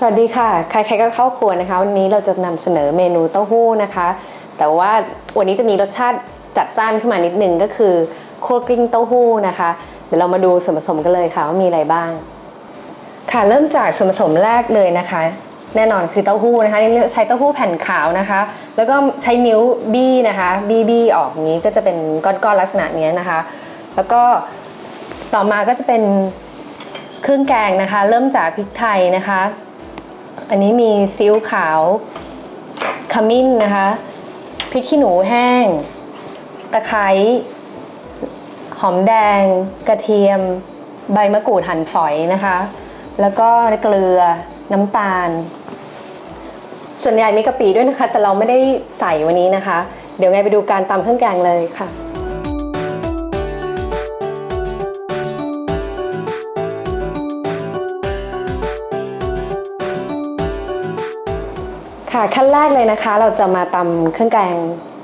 สวัสดีค่ะ ใครๆก็เข้าครัวนะคะ วันนี้เราจะนำเสนอเมนูเต้าหู้นะคะ แต่ว่าวันนี้จะมีรสชาติจัดจ้านขึ้นมานิดนึงก็คือคั่วกลิ้งเต้าหู้นะคะ เดี๋ยวเรามาดูส่วนผสมกันเลยค่ะว่ามีอะไรบ้าง ค่ะเริ่มจากส่วนผสมแรกเลยนะคะ แน่นอนคือเต้าหู้นะคะนี่ใช้เต้าหู้แผ่นขาวนะคะ แล้วก็ใช้นิ้วบี้นะคะบี้บี้ออกนี้ก็จะเป็นก้อนๆลักษณะเนี้ยนะคะ แล้วก็ต่อมาก็จะเป็นเครื่องแกงนะคะ เริ่มจากพริกไทยนะคะ อันนี้มีซีอิ๊วขาวขมิ้นนะคะพริกขี้หนูแห้ง ตะไคร้หอมแดง กระเทียม ใบมะกรูดหั่นฝอยนะคะ แล้วก็เกลือน้ำตาล ส่วนใหญ่มีกะปิด้วยนะคะ แต่เราไม่ได้ใส่วันนี้นะคะ เดี๋ยวไงไปดูการตำเครื่องแกงเลยค่ะ ค่ะขั้นแรกเลยนะคะ เราจะมาตำเครื่องแกง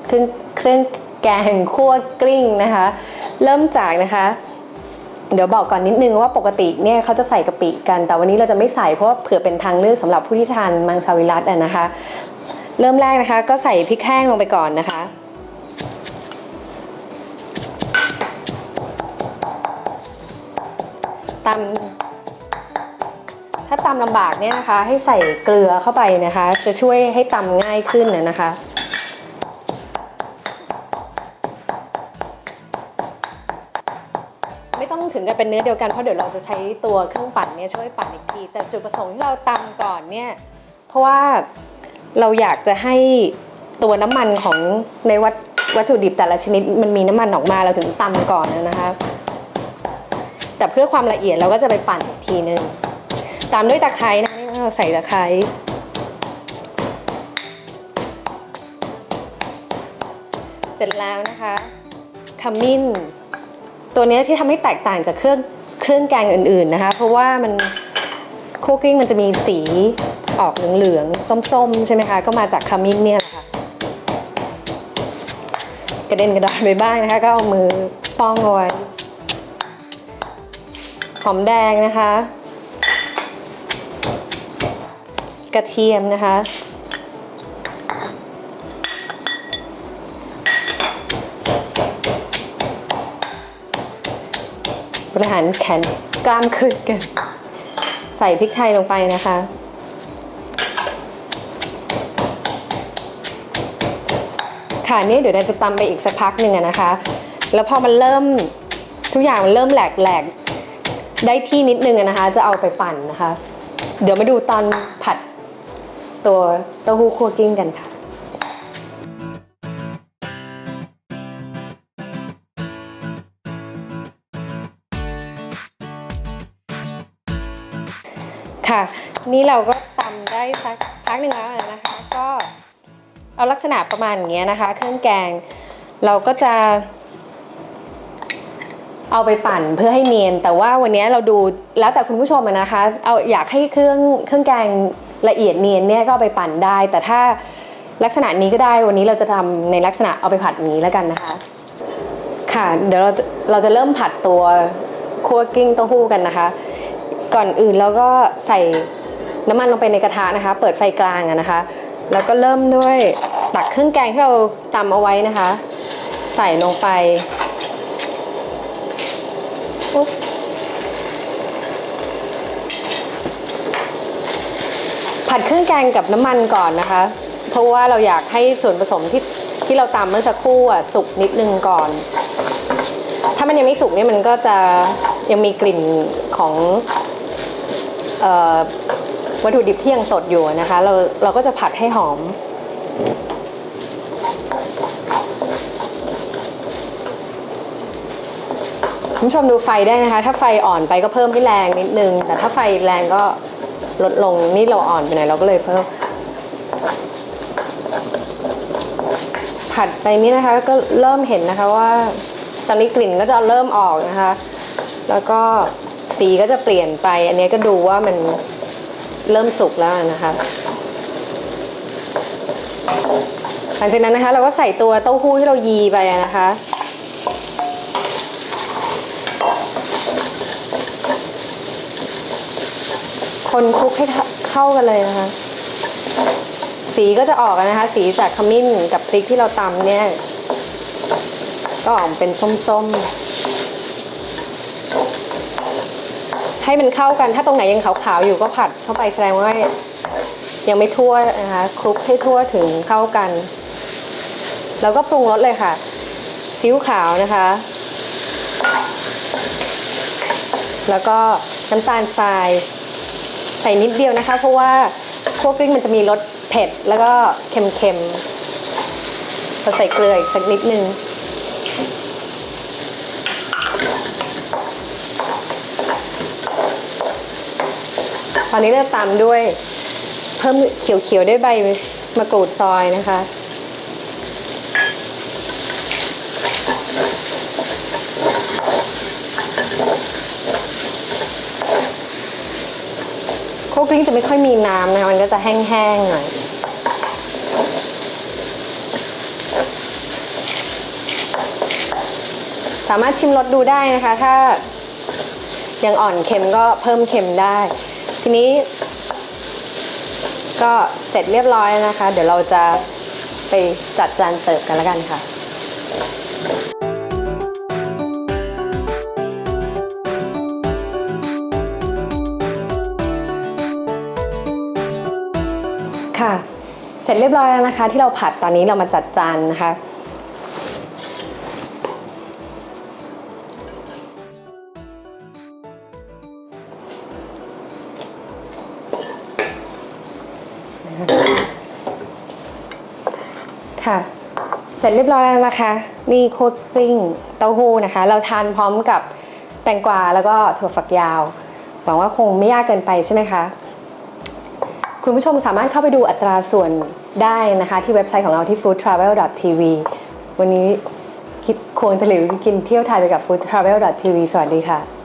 เครื่องเครื่องแกงคั่วกลิ้งนะคะ เริ่มจากนะคะ เดี๋ยวบอกก่อนนิดนึงว่าปกติเนี่ยเขาจะใส่กะปิกัน แต่วันนี้เราจะไม่ใส่เพราะว่าเผื่อเป็นทางเลือกสำหรับผู้ที่ทานมังสวิรัตนะคะ เริ่มแรกนะคะ ก็ใส่พริกแห้งลงไปก่อนนะคะตำ ถ้าตำลำบากเนี่ยนะคะ ให้ใส่เกลือเข้าไปนะคะ จะช่วยให้ตำง่ายขึ้นนะนะคะไม่ต้องถึงกับเป็นเนื้อเดียวกันเพราะเดี๋ยวเราจะใช้ตัวเครื่องปั่นเนี่ยช่วยปั่นอีกทีแต่จุดประสงค์ที่เราตำก่อนเนี่ยเพราะว่าเราอยากจะให้ตัวน้ำมันของในวัตวัตถุดิบแต่ละชนิดมันมีน้ำมันออกมาเราถึงตำก่อนนะคะ แต่เพื่อความละเอียดเราก็จะไปปั่นอีกทีนึง ตามด้วยตะไคร้นะนี่เราใส่ตะไคร้เสร็จแล้วนะคะขมิ้น ตัวนี้ที่ทำให้แตกต่างจากเครื่องเครื่องแกงอื่นๆนะคะ เพราะว่ามันคุกกิ้งมันจะมีสีออกเหลืองๆส้มๆ ใช่ไหมคะ ก็มาจากขมิ้นเนี่ยแหละค่ะ กระเด็นกระดอนไปบ้างนะคะ ก็เอามือป้องเอาไว้หอมแดงนะคะ กระเทียมนะคะ บริหารแขนกล้ามขึ้นกัน ใส่พริกไทยลงไปนะคะค่ะนี่เดี๋ยวเราจะตำไปอีกสักพักหนึ่งนะคะ แล้วพอมันเริ่มทุกอย่างมันเริ่มแหลกแหลกได้ที่นิดนึงนะคะ จะเอาไปปั่นนะคะ เดี๋ยวมาดูตอนผัด ตัวเต้าหู้คั่วกิ้งกันค่ะ ค่ะ นี่เราก็ตำได้สักพักหนึ่งแล้วนะคะ ก็เอาลักษณะประมาณอย่างเงี้ยนะคะ เครื่องแกงเราก็จะเอาไปปั่นเพื่อให้เนียน แต่ว่าวันนี้เราดูแล้วแต่คุณผู้ชมนะคะ เอาอยากให้เครื่องเครื่องแกง ละเอียดเนียนเนี่ยก็เอาไปปั่นได้ แต่ถ้าลักษณะนี้ก็ได้วันนี้เราจะทำในลักษณะเอาไปผัดอย่างนี้แล้วกันนะคะ ค่ะ เดี๋ยวเราจะเราจะเริ่มผัดตัวคั่วกลิ้งเต้าหู้กันนะคะ ก่อนอื่นเราก็ใส่น้ำมันลงไปในกระทะนะคะ เปิดไฟกลางอะนะคะ แล้วก็เริ่มด้วยตักเครื่องแกงที่เราตำเอาไว้นะคะ ใส่ลงไป ผัดเครื่องแกงกับน้ำมันก่อนนะคะ เพราะว่าเราอยากให้ส่วนผสมที่ที่เราตำเมื่อสักครู่อะสุกนิดนึงก่อน ถ้ามันยังไม่สุกเนี่ยมันก็จะยังมีกลิ่นของออวัตถุดิบที่ยังสดอยู่นะคะ เราเราก็จะผัดให้หอม คุณผู้ชมดูไฟได้นะคะ ถ้าไฟอ่อนไปก็เพิ่มให้แรงนิดนึง แต่ถ้าไฟแรงก็ ลดลงนี่เราอ่อนไปหน่อยเราก็เลยเพิ่มผัดไปนี่นะคะก็เริ่มเห็นนะคะว่าตอนนี้กลิ่นก็จะเริ่มออกนะคะ แล้วก็สีก็จะเปลี่ยนไป อันนี้ก็ดูว่ามันเริ่มสุกแล้วนะคะ หลังจากนั้นนะคะ เราก็ใส่ตัวเต้าหู้ที่เรายีไปนะคะ คนคลุกให้เข้ากันเลยนะคะ สีก็จะออกนะคะ สีจากขมิ้นกับพริกที่เราตำเนี่ย ก็ออกเป็นส้มๆ ให้มันเข้ากัน ถ้าตรงไหนยังขาวๆอยู่ก็ผัดเข้าไปแสดงว่ายังไม่ทั่วนะคะคลุกให้ทั่วถึงเข้ากัน แล้วก็ปรุงรสเลยค่ะซีอิ๊วขาวนะคะ แล้วก็น้ำตาลทราย ใส่นิดเดียวนะคะ เพราะว่าคั่วกลิ้งมันจะมีรสเผ็ดแล้วก็เค็มๆเราใส่เกลืออีกสักนิดนึงตอนนี้เราตามด้วย เพิ่มเขียวๆด้วยใบมะกรูดซอยนะคะ โคกลิ้งจะไม่ค่อยมีน้ำนะคะมันก็จะแห้งๆหน่อยสามารถชิมรสดูได้นะคะ ถ้ายังอ่อนเค็มก็เพิ่มเค็มได้ ทีนี้ ก็เสร็จเรียบร้อยนะคะ เดี๋ยวเราจะไปจัดจานเสิร์ฟกันแล้วกันค่ะ ค่ะ เสร็จเรียบร้อยแล้วนะคะ ที่เราผัดตอนนี้เรามาจัดจานนะคะค่ะ เสร็จเรียบร้อยแล้วนะคะ นี่โคตรกลิ้งเต้าหู้นะคะ เราทานพร้อมกับแตงกวาแล้วก็ถั่วฝักยาว หวังว่าคงไม่ยากเกินไปใช่ไหมคะ คุณผู้ชมสามารถเข้าไปดูอัตราส่วนได้นะคะ ที่เว็บไซต์ของเราที่ foodtravel.tv วันนี้คิดโคนตะหลิวกินเที่ยวไทยไปกับ foodtravel.tv สวัสดีค่ะ